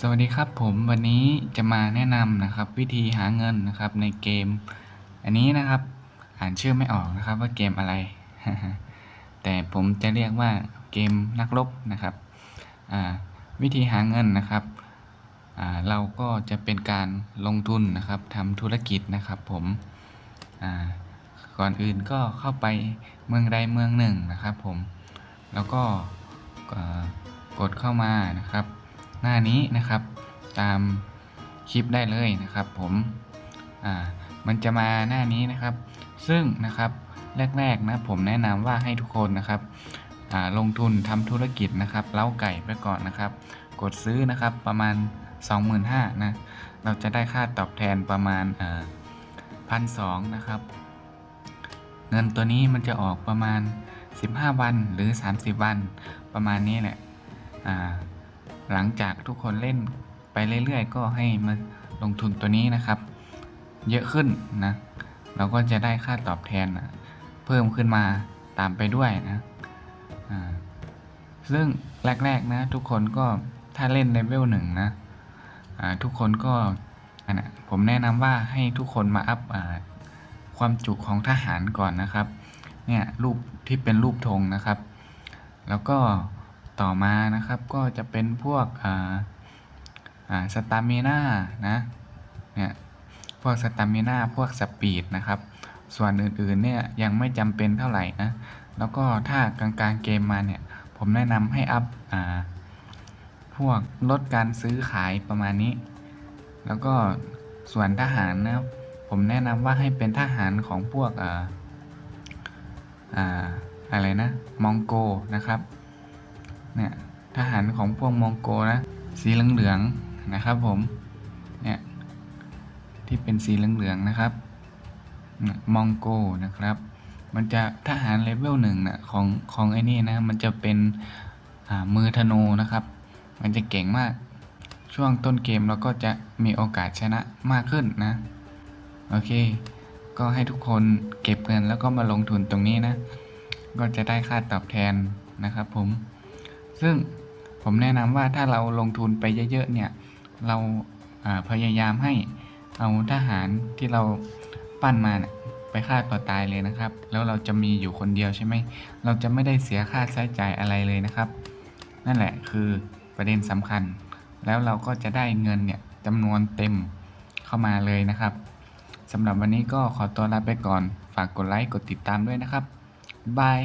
สวัสดีครับผมวันนี้จะมาแนะนำนะครับวิธีหาเงินนะครับในเกม อันนี้นะครับอ่านชื่อไม่ออกนะครับว่าเกมอะไร แต่ผมจะเรียกว่าเกมนักรบนะครับวิธีหาเงินนะครับเราก็จะเป็นการลงทุนนะครับทำธุรกิจนะครับผมก่อนอื่นก็เข้าไปเมืองใดเมืองหนึ่งนะครับผมแล้วก็กดเข้ามานะครับ หน้านี้นะครับ ตามคลิปได้เลยนะครับผมอ่ามันจะมาหน้านี้นะครับ ซึ่งนะครับแรกๆนะผมแนะนำว่าให้ทุกคนนะครับอ่าลงทุนทำธุรกิจนะครับเล้าไก่ไปก่อนนะครับ กดซื้อนะครับประมาณ 25,000นะเราจะได้ค่าตอบแทนประมาณพันสองนะครับ เงินตัวนี้มันจะออกประมาณ 15 วันหรือ 30 วันประมาณนี้แหละอ่า หลังจากทุกคนเล่นไปเรื่อยๆ ก็ให้มาลงทุนตัวนี้นะครับ เยอะขึ้นนะ เราก็จะได้ค่าตอบแทนนะเพิ่มขึ้นมาตามไปด้วยนะซึ่งแรกๆนะทุกคนก็ถ้าเล่นเลเวลหนึ่งนะทุกคนก็นะผมแนะนำว่าให้ทุกคนมาอัพอความจุของทหารก่อนนะครับ เนี่ยรูปที่เป็นรูปธงนะครับ แล้วก็ ต่อมานะครับก็จะเป็นพวกอ่าอ่าสตามิน่านะเนี่ยพวกสตามิน่าพวกสปีดนะครับ ส่วนอื่นๆเนี่ยยังไม่จำเป็นเท่าไหร่นะแล้วก็ถ้ากลางๆเกมมาเนี่ยผมแนะนำให้อัพอ่าพวกลดการซื้อขายประมาณนี้ แล้วก็ส่วนทหารนะผมแนะนำว่าให้เป็นทหารของพวกอ่าอ่าอะไรนะมองโกนะครับ เนี่ยทหารของพวกมองโกนะสีเหลืองๆนะครับผมเนี่ยที่เป็นสีเหลืองๆนะครับมองโกนะครับ มันจะทหารเลเวลหนึ่งนะของของไอ้นี่นะมันจะเป็นมือธนูนะครับ มันจะเก่งมากช่วงต้นเกมเราก็จะมีโอกาสชนะมากขึ้นนะโอเค ก็ให้ทุกคนเก็บเงินแล้วก็มาลงทุนตรงนี้นะ ก็จะได้ค่าตอบแทนนะครับผม ซึ่งผมแนะนำว่าถ้าเราลงทุนไปเยอะๆเนี่ย เราพยายามให้เอาทหารที่เราปั้นมาไปฆ่าตัวตายเลยนะครับ แล้วเราจะมีอยู่คนเดียวใช่ไหม เราจะไม่ได้เสียค่าใช้จ่ายอะไรเลยนะครับ นั่นแหละคือประเด็นสำคัญ แล้วเราก็จะได้เงินเนี่ยจำนวนเต็มเข้ามาเลยนะครับสำหรับวันนี้ก็ขอตัวลาไปก่อน ฝากกดไลค์ กดติดตามด้วยนะครับบาย